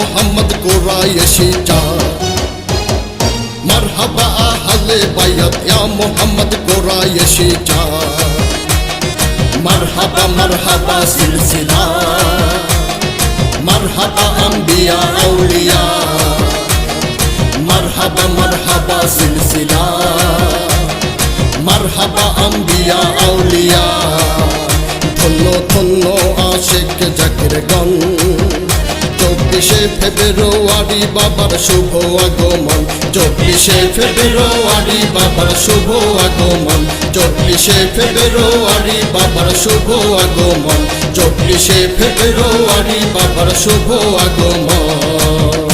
মোহাম্মদ কোরাইশি মোহাম্মদ কোরাইশি মারহাবা মারহাবা সিলসিলা মারহাবা আম্বিয়া আউলিয়া মারহাবা মারহাবা সিলসিলা মারহাবা আম্বিয়া আউলিয়া ধন্য ধন্য আশেক জাকির গণ চব্বিশে ফেব্রুয়ারি বাবার শুভ আগমন। চব্বিশে ফেব্রুয়ারি বাবার শুভ আগমন। চব্বিশে ফেব্রুয়ারি বাবার শুভ আগমন। চব্বিশে ফেব্রুয়ারি বাবার শুভ আগমন।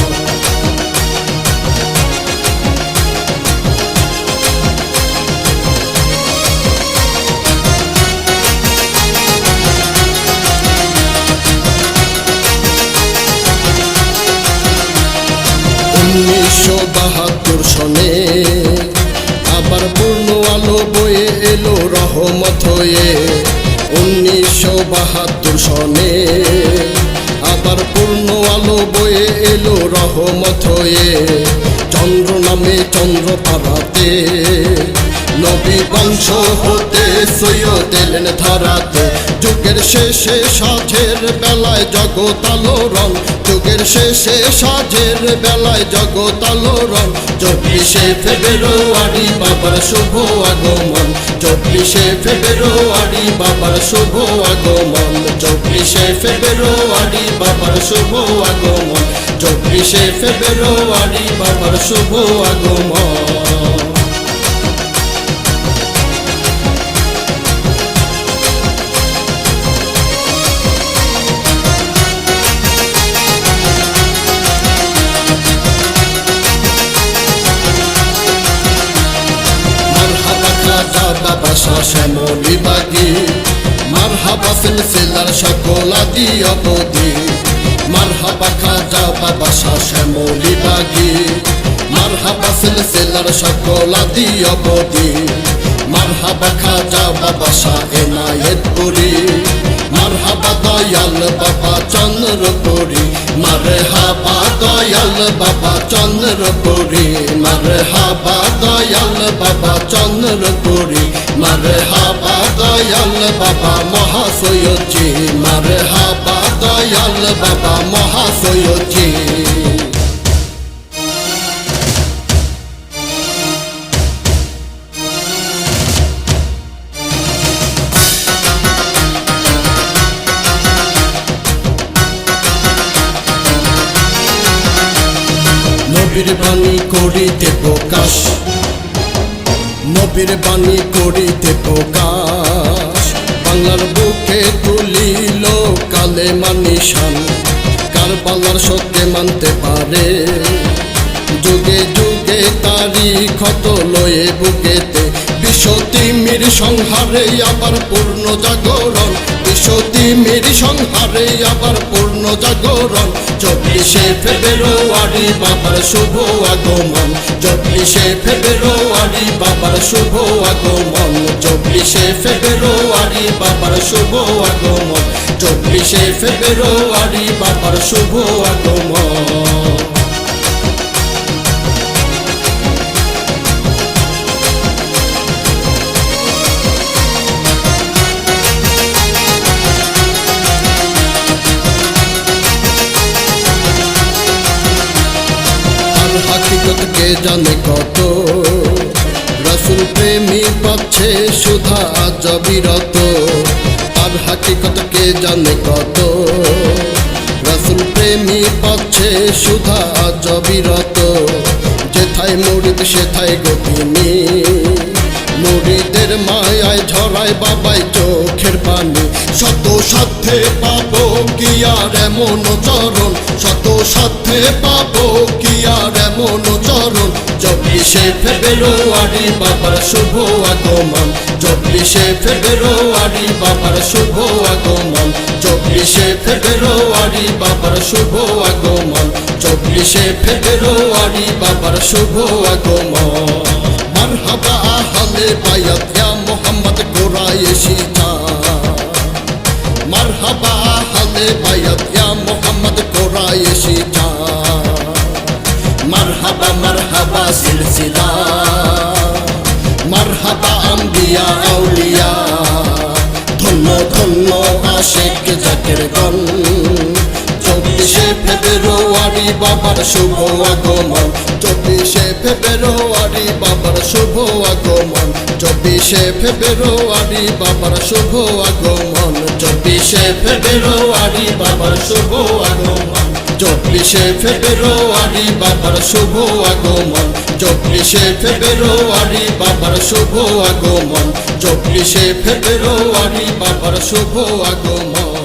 উনিশশো বাহাত্তর সনে আবার পূর্ণ আলো বয়ে এলো রহমত হয়ে। উনিশশো বাহাত্তর সনে আবার পূর্ণ আলো বয়ে এলো রহমত হয়ে। চন্দ্র নামে চন্দ্র পাড়াতে নবী বংশ হতে সৈয়দ এলেন ধারাতে। যুগের শেষে সাঝের বেলায় জগৎ আলোড়ন যুগের শেষে সাঝের বেলায় জগৎ আলোড়ন চব্বিশে ফেব্রুয়ারি বাবার শুভ আগমন। চব্বিশে ফেব্রুয়ারি বাবার শুভ আগমন। চব্বিশে ফেব্রুয়ারি বাবার শুভ আগমন। চব্বিশে ফেব্রুয়ারি বাবার শুভ আগমন। শ্যামলি বাগি, মারহাবা সিলসিলার সকল আদি অবধি মারহাবা খাজা বাবা শাহ শ্যামলি বাগি, মারহাবা সিলসিলার সকল আদি অবধি মারহাবা খাজা বাবা শাহ এনায়েতপুরি, মারহাবা দয়াল বাবা চন্দ্রপুরি। মারহাবা দয়াল বাবা চন্দ্রপুরি, মারহাবা দয়াল বাবা চন্দ্রপুরি। মারহাবা দয়াল বাবা মহাশয়জি। মারহাবা দয়াল বাবা মহাশয়জি। নবীর বাণী করিতে প্রকাশ নবীর বাণী করিতে প্রকাশ। বাংলার বুকে তুলিল কালে মানিসান কার বাংলার সত্যে মানতে পারে? যুগে যুগে তারি ক্ষত লয়ে বুকেতে বিশ্বতিমির সংহারে আবার পূর্ণ জাগরণ। বিশ্বতিমির সংহারে আবার পূর্ণ জাগরণ। চব্বিশে ফেব্রুয়ারি বাবার শুভ আগমন। চব্বিশে ফেব্রুয়ারি বাবার শুভ আগমন। চব্বিশে ফেব্রুয়ারি বাবার শুভ আগমন। চব্বিশে ফেব্রুয়ারি বাবার শুভ আগমন। কে জানে কত? রসুল প্রেমী পাচ্ছে সুধা জবিরত আর হাকিকত কে জানে কত? রসুল প্রেমী পাচ্ছে সুধা জবিরত যেথায় মরিদ সেথায় গতিনি মুড়িদের মায়ায় ঝরায় বাবাই চোখের পানি। শত সাথে পাবো কি আর এমন চরণ? শত সাথে পাবো কি আর এমন চরণ? চব্বিশে ফেব্রুয়ারি বাবার শুভ আগমন। চব্বিশে ফেব্রুয়ারি বাবার শুভ আগমন। চব্বিশে ফেব্রুয়ারি বাবার শুভ আগমন। চব্বিশে ফেব্রুয়ারি বাবার শুভ আগমন। মারহাবা আহলে বায়াত ইয়া মোহাম্মদ কোরাইশি তা মারহাবা আহলে ইয়া মোহাম্মদ কোরাইশি চান মারহাবা মারহাবা সিলসিলা। মারহাবা আম্বিয়া আউলিয়া। ধন্য ধন্য আশেক জাকের গণ। চব্বিশে ফেব্রুয়ারি বাবার শুভ আগমন। চব্বিশে ফেব্রুয়ারি বাবার শুভ আগমন। চব্বিশে ফেব্রুয়ারি বাবার শুভ আগমন। চব্বিশে ফেব্রুয়ারি বাবার শুভ আগমন। চব্বিশে ফেব্রুয়ারি বাবার শুভ আগমন। চব্বিশে ফেব্রুয়ারি বাবার শুভ আগমন। চব্বিশে ফেব্রুয়ারি বাবার শুভ আগমন।